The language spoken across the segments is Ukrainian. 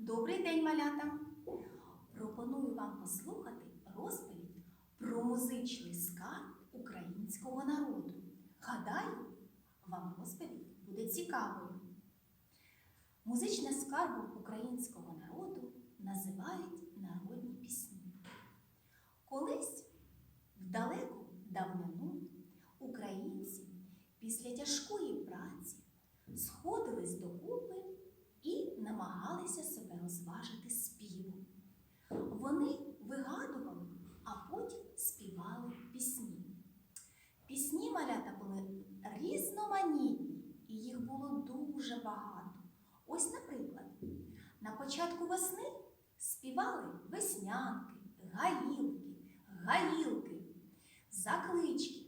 Добрий день, малята! Пропоную вам послухати розповідь про музичний скарб українського народу. Гадаю, вам розповідь буде цікавою. Музичне скарбом українського народу називають народні пісні. Колись в далеку давнину українці після тяжкої праці сходились докупи і намагалися початку весни співали веснянки, гаїлки, гаїлки, заклички.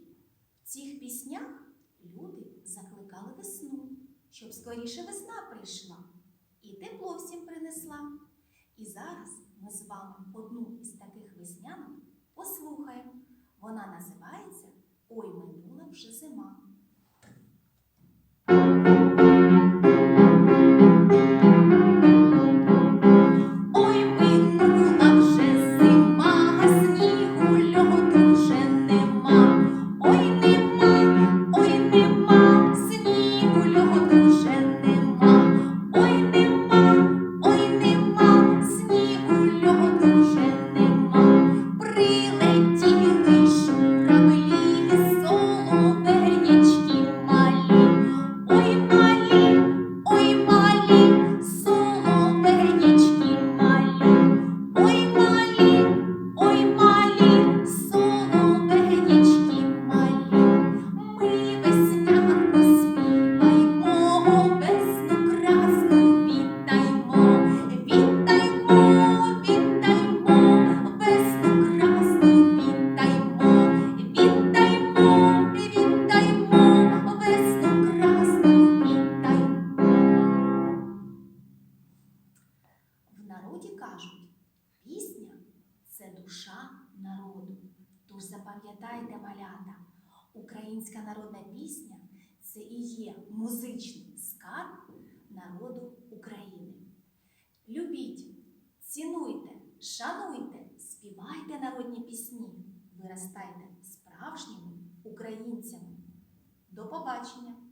В цих піснях люди закликали весну, щоб скоріше весна прийшла і тепло всім принесла. І зараз ми з вами одну із таких веснянок послухаємо. Вона називається Ой минула вже зима. Запам'ятайте, малята, українська народна пісня це і є музичний скарб народу України. Любіть, шануйте, співайте народні пісні, виростайте справжніми українцями. До побачення!